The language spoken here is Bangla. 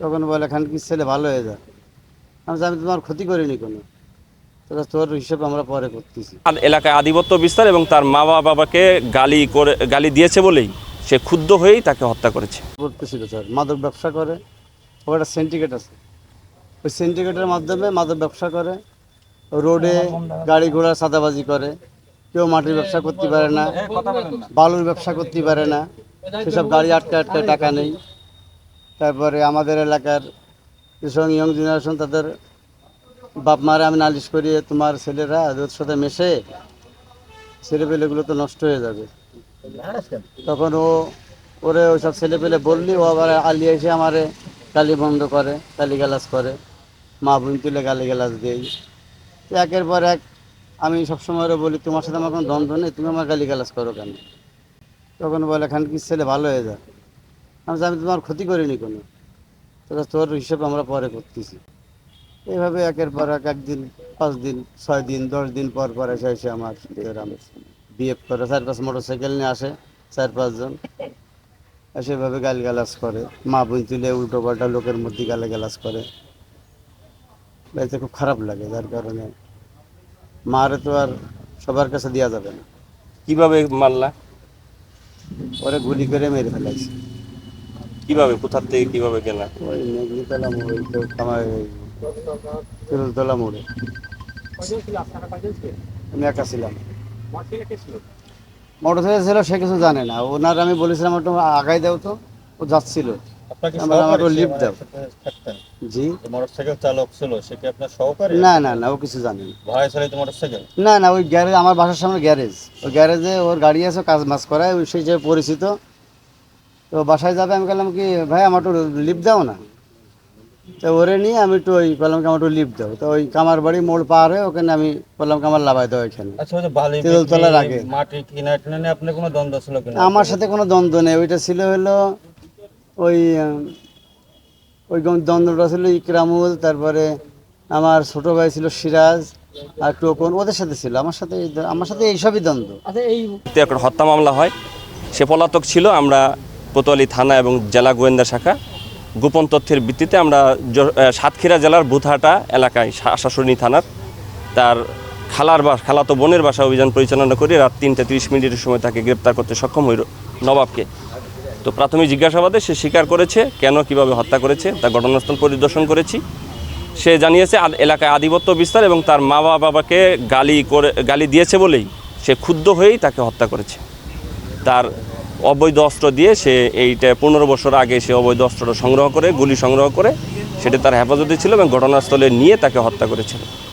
তখন বলে এখান কি ছেলে ভালো হয়ে যায় আমি আমি তোমার ক্ষতি করিনি কোনো। তোরা তোর হিসেব আমরা পরে করতেছি। আর এলাকায় আধিপত্য বিস্তার এবং তার মা বাবাকে গালি করে গালি দিয়েছে বলেই সে ক্ষুব্ধ হয়েই তাকে হত্যা করেছে। করতেছিল স্যার। মাদক ব্যবসা করে। ও একটা সিন্ডিকেট আছে। ওই সিন্ডিকেটের মাধ্যমে মাদক ব্যবসা করে। রোডে গাড়ি ঘোড়া সাদাবাজি করে। কেউ মাটির ব্যবসা করতে পারে না। বালুর ব্যবসা করতে পারে না। সেসব গাড়ি আটকে আটকে টাকা নেই। তারপরে আমাদের এলাকার যেসব ইয়ং জেনারেশন, তাদের বাপ মারে আমি নালিশ করি তোমার ছেলেরা ওদের সাথে মেশে ছেলেপেলেগুলো তো নষ্ট হয়ে যাবে। তখন ও, ওরে ওইসব ছেলে পেলে বললি, ও আবার আলি এসে আমারে গালি বন্ধ করে গালি গালাজ করে। মা বোন তুলে গালি গালাজ দেই একের পর এক আমি সবসময় ওরে বলি, তোমার সাথে আমার কোনো দ্বন্দ্ব নেই, তুমি আমার গালি গালাজ করো কেন? তখন বলে এখান কি ছেলে ভালো হয়ে যায় আমি আমি তোমার ক্ষতি করিনি কোনো। তোরা তোর হিসেব আমরা পরে করতেছি। এইভাবে একের পর এক, একদিন, পাঁচ দিন, ছয় দিন, দশ দিন পর পর এসে এসে আমার বিয়ে করে চার পাঁচ মোটর সাইকেল নিয়ে আসে, চার পাঁচজন সেভাবে গালগালাজ করে। মা বোন তুলে উল্টো পাল্টা লোকের মধ্যে গালে গালাজ করে। এতে খুব খারাপ লাগে, যার কারণে মারে তো আর সবার কাছে দেওয়া যাবে না। কীভাবে মারলা? ওরে গুলি করে মেরে ফেলাইছে। কীভাবে কোথার থেকে কীভাবে গেলা? ওই মেঘনিতলা মোড়ে তো আমার মোড়ে। আমি একা ছিলাম। মোটর সাইকেল ছিল সে কিছু জানে না। ওনার আমি বলেছিলাম একটু আগাই দাও তো। ও যাচ্ছিল। জি। মোটরসাইকেল চালক ছিল সে কি আপনার সহকারী? না না না ও কিছু জানে না। মোটরসাইকেল না না ওই গ্যারেজ আমার বাসার সামনে গ্যারেজ। ওই গ্যারেজে ওর গাড়ি আছে কাজ মাছ করায় ওই সেই যে পরিচিত। তো বাসায় যাবে আমি বললাম কি ভাই আমার একটু লিফট দাও না। তো ওরে নিয়ে আমি একটু ওই বললাম কি আমার একটু লিফট দাও। তো ওই কামার বাড়ি মোড় পার হয়ে ওখানে আমি বললাম কি আমার লাভাই দাও এখানে আচ্ছা ওই যে বালি তেঁতুলতলার আগে। মাটি কিনা টিনা নিয়ে আপনার কোনো দ্বন্দ্ব ছিল কিনা? আমার সাথে কোনো দ্বন্দ্ব নেই। ওইটা ছিল হলো ওই ওই দ্বন্দ্বটা ছিল ইকরামুল তারপরে আমার ছোট ভাই ছিল সিরাজ আর টোকন ওদের সাথে ছিল। আমার সাথে এই আমার সাথে এইসবই দ্বন্দ্ব। তে একটা হত্যা মামলা হয়। সে পলাতক ছিল আমরা কোতোয়ালি থানা এবং জেলা গোয়েন্দা শাখা। গোপন তথ্যের ভিত্তিতে আমরা সাতক্ষীরা জেলার বুথহাটা এলাকায় শাশুড়ি থানার তার খালার বা খালাতো বোনের বাসা অভিযান পরিচালনা করে। রাত তিনটা তিরিশ মিনিটের সময় তাকে গ্রেপ্তার করতে সক্ষম হইল নবাবকে। তো প্রাথমিক জিজ্ঞাসাবাদে সে স্বীকার করেছে কেন, কীভাবে হত্যা করেছে তার ঘটনাস্থল পরিদর্শন করেছি। সে জানিয়েছে এলাকায় আধিপত্য বিস্তার এবং তার মা বাবাকে গালি করে গালি দিয়েছে বলেই সে ক্ষুব্ধ হয়েই তাকে হত্যা করেছে। তার অবৈধ অস্ত্র দিয়ে সে এইটা পনেরো বছর আগে সে অবৈধ অস্ত্রটা সংগ্রহ করে, গুলি সংগ্রহ করে, সেটা তার হেফাজতে ছিল এবং ঘটনাস্থলে নিয়ে তাকে হত্যা করেছিল।